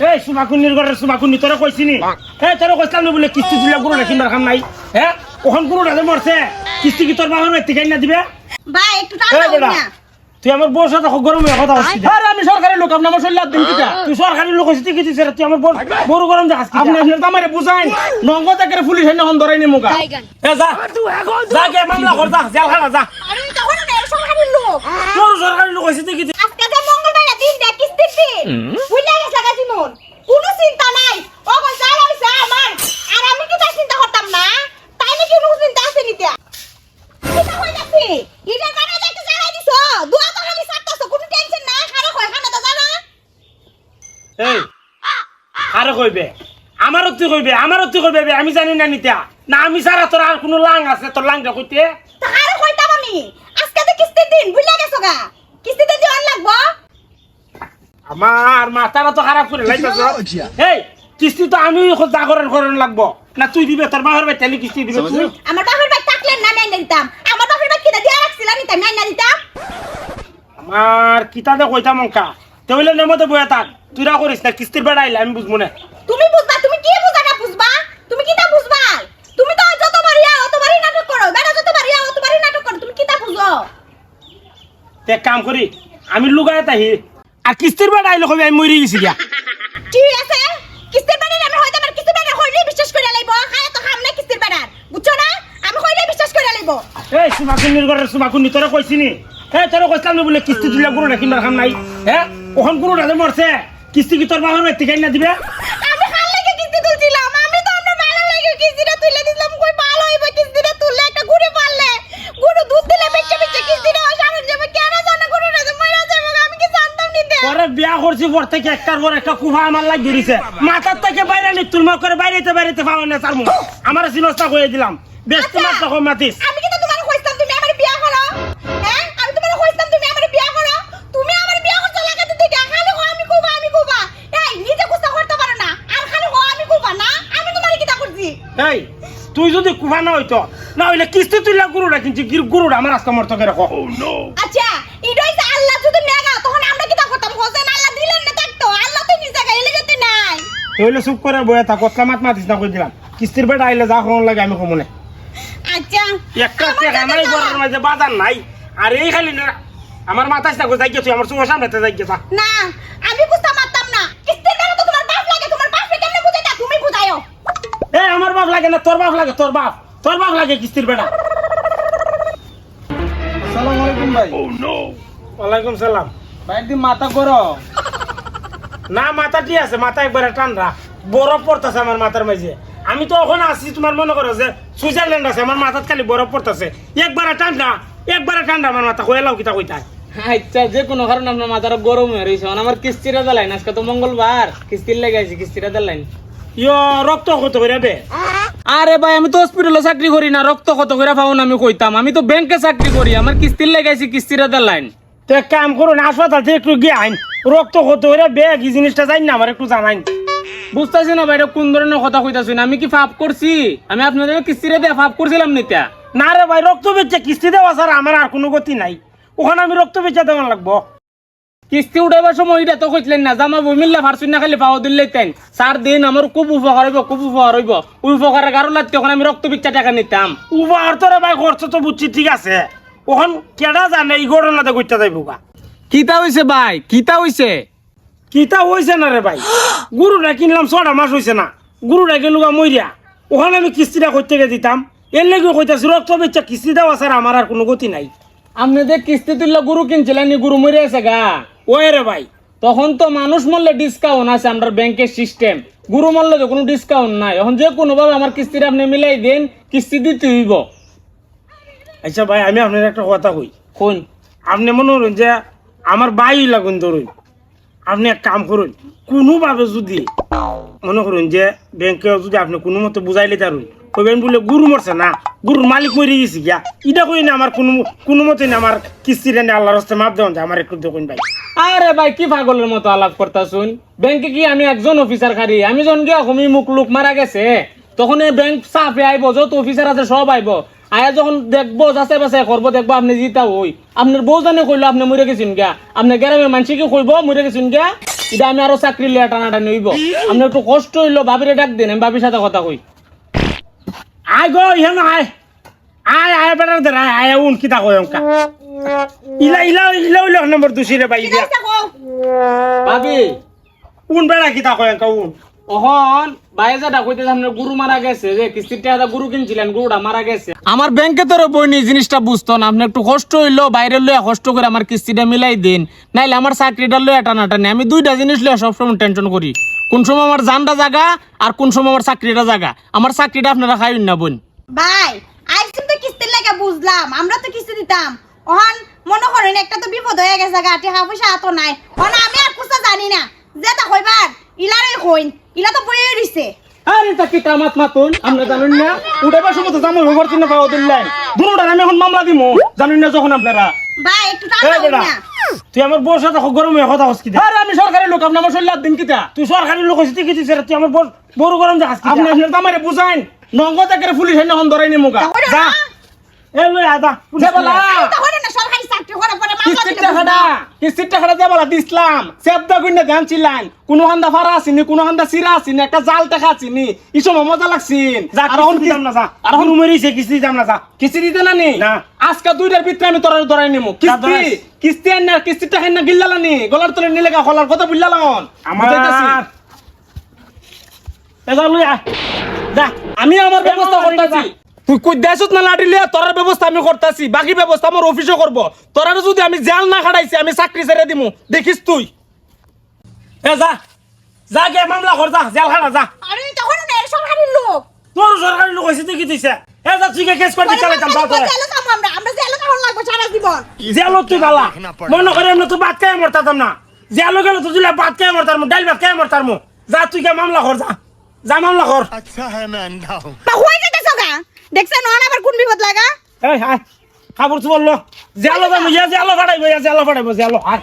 এই সুমাকুনির ঘরের সুমাকুনি তোরা কইছি নি? হ্যাঁ তোরা কইছিলাম না বলে কিস্তি দিলে গুরু রাখি মার খাম নাই? হ্যাঁ ওখান গুরু রাখে মরছে কিস্তি কি তোর বাবার ব্যক্তি না দিবে? ভাই একটু এই না তুই আমার বউর সাথে গরম হয়ে কথা হচ্ছিস আরে আমি সরকারি লোক আপনার আমার শরীর দিন কিটা তুই সরকারি লোক হচ্ছিস কি দিছিস তুই আমার বউর বড় গরম দেখাস আপনি আপনার আমারে বুঝাইন নঙ্গ থেকে পুলিশ এনে হন ধরাই নি এ যা। যা গে মামলা কর যা জেলখানা যা। আরে তখন না সরকারি লোক। তোর সরকারি লোক হচ্ছিস কি আজকে যে মঙ্গলবার দিন দেখ কিস্তির দিন বুঝলে গেছে গাছি মন কোনো চিন্তা নাই ও কোন চাল হইছে আমার আর আমি কি তার চিন্তা করতাম না তাই নাকি কোনো চিন্তা আছে নিতে চিন্তা হই যাচ্ছে এটা কানে দেখতে জানাই দিছো দুয়া তো খালি সাতটাছো কোনো টেনশন নাই খারাপ হয় খানা তো জানা এই আরে কইবে? আমারও তুই কইবে আমারও তুই কইবে বে, আমি জানি না নিতা। না আমি সারা তোর আর কোনো লাং আছে তোর লাংটা কইতে? তাহারে কইতাম আমি? আজকে তো কিস্তির দিন বুঝলে গেছো গা? কিস্তিতে দিওয়ান লাগবো? আমার মাথাটা তো খারাপ করে লাইতেছ এই কিস্তি তো আমি জাগরণ করেন লাগবো। না তুই দিবে তোর বাবার ভাই তাহলে কিস্তি দিবে তুই? আমার বাপের বাড়ি থাকলে না আমি আইনা দিতাম। আমার বাপের বাড়ি কিনা দিয়া রাখছিলাম নিতাম আমি আইনা দিতাম। আমার কিতাতে কইতাম অঙ্কা তেইলে নেমতে বয়ে থাক। তুই রা করিস না কিস্তির বেড়া আইলে আমি বুঝব না। তুমি বুঝবা তুমি কি বুঝা না বুঝবা? তুমি কিতা বুঝবা? তুমি তো যতবারই আও অতবারই নাটক করো। বেড়া যতবারই আও অতবারই নাটক করো। তুমি কিতা বুঝো? তে কাম করি আমি লুগাই তাহি আর কিস্তির বেড়া আইলে কবি আমি মরি গেছি গিয়া। ঠিক আছে? কিস্তির বেড়ার আমি হয়তো আমার কিস্তির বেড়ার হইলেই বিশ্বাস করে লাইব। খায় তো খাম না কিস্তির বেড়ার। বুঝছ না? আমি হইলেই বিশ্বাস করে লাইব। এই সুমাকুনির ঘরের সুমাকুনি তোরা কইছি নি? হ্যাঁ তোরা কইছিলাম না বলে কিস্তি দিলে গুরু রাখি মার খাম নাই। হ্যাঁ? ওখান গুরু রাখে মরছে। কিস্তি কি তোর বাবার ব্যক্তি না দিবে? আমি খাল লাগে কিস্তি তুলছিলাম? আমি তো আপনার ভালো লাগে কিস্তিটা তুলে দিলাম কই ভালো হইব কিস্তিটা তুললে? একটা গুড়ি পারলে গুড়ু দুধ দিলে বেচে বেচে কিস্তিটা সামনে যাবে। কেন জানো গুড়ু রাজা মইরা যাবে? আমি কি জানতাম নিতে? পরে বিয়া করছি পর থেকে একটার পর একটা কুফা আমার লাগ ধরিছে মাথার থেকে বাইরে নি তুলমা করে বাইরেতে বাইরেতে পাওয়া না আমার সিনস্তা করে দিলাম। বেশ তোমার তখন মাতিস। আমি এই তুই যদি কুফা না হইতো না হইলে কিস্তি তুললে গুরুটা কিনছি গুরুটা আমার আজকে মর্ত করে রাখো আচ্ছা ইডই তো আল্লাহ যদি নেগা তখন আমরা কিটা করতাম? হোসেন আল্লাহ দিলেন না থাকতো? আল্লাহ তো নিজে গাইলে যেতে নাই। হইলে চুপ করে বয়ে থাক কতলা মাত মাতিস না কই দিলাম। কিস্তির বেটা আইলে যা কোন লাগে আমি কমনে আচ্ছা। একটা টাকা কাছে নাই। ঘরের মাঝে বাজার নাই। আর এই খালি না আমার মাথায় থাকো যাই তুই আমার চোখের সামনে যাই গেছা না আমি বুঝতে পারতাম না কিস্তির বেলা তো তোমার বাপ লাগে তোমার বাপকে কেমনে বুঝাইতা তুমি বুঝাইও এই আমার বাপ লাগে না তোর বাপ লাগে তোর বাপ। তোর বাপ লাগে কিস্তির বেটা আসসালামু আলাইকুম ভাই। ওয়ালাইকুম সালাম। ভাই একদিন মাথা করো না মাথা ঠিক আছে মাথা একবারে ঠান্ডা। বরফ পড়তেছে আমার মাথার মাঝে। আমি তো ওখানে আছি তোমার মনে করো যে সুইজারল্যান্ড আছে আমার মাথাত খালি বরফ পড়তেছে। একবারে ঠান্ডা একবারে ঠান্ডা আমার মাথা কয়েলাও কিতা কইতা আচ্ছা যে কোনো কারণে আপনার মাথাটা গরম হয়ে রয়েছে মানে আমার কিস্তিটা দেলাইন আজকে তো মঙ্গলবার। কিস্তির লেগে আছে কিস্তিটা দেলাইন ইয়ো রক্ত কত করে বে আরে ভাই আমি তো হসপিটালে চাকরি করি না রক্ত কত করে পাবো না আমি কইতাম। আমি তো ব্যাংকে চাকরি করি আমার কিস্তির আছে কিস্তিটা দেলাইন তো এক কাম করুন হাসপাতাল থেকে একটু গিয়ে আইন। রক্ত কত করে বে কি জিনিসটা জানি না আমার একটু জানাইন। বুঝতেছি না ভাই এটা কোন ধরনের কথা কইতাছি না আমি কি ফাপ করছি? আমি আপনাদের কিস্তিরে দিয়ে ফাপ করছিলাম নিতা না রে ভাই রক্ত বেচে কিস্তি দেওয়া আমার আর কোনো গতি নাই। ওখানে আমি রক্ত বেচে দেওয়া লাগবো। কিস্তি উঠাইবার সময় এটা তো কইছিলেন না জামা বই বমিল্লা ফারছুন না খালি পাওয়া দিলে তাই চার দিন আমার খুব উপকার হইব খুব উপকার হইব। উপকারের কারণ লাগতে তখন আমি রক্ত বিচ্ছা টাকা নিতাম। উবার তোরে ভাই খরচ তো বুঝছি ঠিক আছে। ওখান কেডা জানে এই ঘটনাতে করতে যাইব গা। কিতা হইছে ভাই? কিতা হইছে? কিতা হয়েছে না রে ভাই? গরুটা কিনলাম ছটা মাস হয়েছে না। গরুটা গেলুগা মরিয়া ওখানে আমি কিস্তিটা করতে গিয়ে দিতাম। এর লেগে কইতাছি রক্ত বেচা কিস্তি দেওয়া স্যার আমার আর কোনো গতি নাই। আপনি যে কিস্তি তুললে গরু কিনছিলেন নি গরু মরে আছে গা। ওই রে ভাই তখন তো মানুষ মরলে ডিসকাউন্ট আছে আমরা ব্যাংকের সিস্টেম গুরু মরলে তো কোনো ডিসকাউন্ট নাই। এখন যে কোনো ভাবে আমার কিস্তিটা আপনি মিলাই দেন কিস্তি দিতে হইব। আচ্ছা ভাই আমি আপনার একটা কথা কই। কোন? আপনি মনে করুন যে আমার বাই লাগুন ধরুন। আপনি এক কাম করুন কোনোভাবে যদি মনে করুন যে ব্যাংকে যদি আপনি কোনো মতো বুঝাইলে তারুন কইবেন বলে গুরু মরছে না, গুরুর মালিক মরে গেছি গিয়া। এটা কই না আমার কোনো কোনো মতে না আমার কিস্তি রেনে আল্লাহর রাস্তে মাপ দেওয়া যায়, আমার একটু দেখুন ভাই। আরে ভাই, কি পাগলের মতো আলাপ করতা শুন ব্যাংকে কি আমি একজন অফিসার খারি? আমি যখন গিয়া কমি মুখ লুক মারা গেছে, তখন এই ব্যাংক সাফে আইব, যত অফিসার আছে সব আইব। আয়া যখন দেখব যাচাই বাছাই করব, দেখব আপনি জিতা হই। আপনার বউ জানে কইলো আপনি মরে গেছেন গা আপনি গ্রামের মানুষকে কইব, মরে গেছেন গা এটা আমি আরও চাকরি লিয়া টানাটানি হইব। আপনার একটু কষ্ট হইল ভাবিরে ডাক দেন, আমি ভাবির সাথে কথা কই। আয় গো ইহে আয়। আয় আয় বেটার দে আয় আয় উন কিতা কয় অঙ্কা ইলা ইলা ইলা ইলা নম্বর দুশি রে বাই ভাবি উন বেড়া কিতা কয় অঙ্কা উন। অহন বাইজাটা কইতে আপনার গুরু মারা গেছে যে কিস্তির টাকা গুরু কিনছিলেন গুরুটা মারা গেছে। আমার ব্যাংকে তোর বই নিয়ে জিনিসটা বুঝতো না। আপনি একটু কষ্ট হইল বাইরে লইয়া কষ্ট করে আমার কিস্তিটা মিলাই দিন। নাইলে আমার চাকরিটা লইয়া টানাটানি। আমি দুইটা জিনিস লইয়া সবসময় টেনশন করি। কোন সময় আমার জানটা জাগা আর কোন সময় আমার চাকরিটা জাগা। আমার চাকরিটা আপনারা খাইন না বোন। ভাই আইসিম তো কিস্তির লাগে বুঝলাম আমরা তো কিস্তি দিতাম। ওহন মনে করেন একটা তো বিপদ হয়ে গেছে গা টাকা পয়সা এত নাই। ওহন আমি আর কুস্তা জানি না। যেটা কইবার ইলারে কইন ইলা তো বইয়ে দিছে আরে তা কি কামাত মাতুন? আপনি জানেন না। উঠাবার সময় তো পাওয়া দিলেন আমি এখন মামলা দিমু। জানেন না যখন আপনারা। ভাই একটু না। তুই আমার বউর সাথে গরম হয়ে কথা হস আরে আমি সরকারি লোক আপনি আমার শরীর দিন কিতা? তুই সরকারি লোক হইছিস কি দিছিস তুই আমার বউর বড় গরম দেখাস আপনি কিতা আপনার তামারে বুঝাইন। নঙ্গ থেকে পুলিশ এনে হন ধরাই যা। এ লই আদা। যা বলা। তখন না সরকারি চাকরি করে কিস্তির দিলে টাকাটা? কিস্তির টাকাটা দিয়ে বলা দিসলাম সেবদা গুন্ডা জানছিলেন কোন হান্দা ফারা আসিনি কোন হান্দা সিরা আসিনি একটা জাল টাকা আসিনি। এই মজা লাগছিন আর আর এখন না যা। আর হন উমেরিছে কিস্তি না যা। কিস্তি দিতে না নি? না। আজকে দুইটার ভিতরে আমি তোর ধরাই নিমু। কিস্তি ধরাইস। কিস্তি আন না কিস্তির টাকা না গিল্লালানি গলার তলে নিলে গা কথা আমার যা আমি আমার ব্যবস্থা। করতেছি। তুই কই দেশত না লাটিলে তোরার ব্যবস্থা আমি করতেছি বাকি ব্যবস্থা আমার অফিসে করব। তোরার যদি আমি জেল না খাটাইছি আমি চাকরি ছেড়ে দিব দেখিস তুই। এ যা যা গে মামলা কর যা জেল খাটা যা। আরে তখন এর সরকারের লোক। তোর সরকারের লোক হইছে দেখি তুইছে। এ যা তুই কেস করে দিতে চালাতাম দাও তোরা জেল কাম মনে করে আমরা তো বাদ মরতাম না। জেল গেলে তো বাদ মরতাম ডাল বাদ মরতাম। যা তুই গে মামলা কর যা। যা মামলা কর আচ্ছা হ্যাঁ হয়ে দেখছেন অন আবার কোন বিপদ লাগা? এই হায় খাবার তো বলল জেলো যাব ইয়া জেলো ফাটাইবো, ইয়া জেলো ফাটাইবো জেলো হায়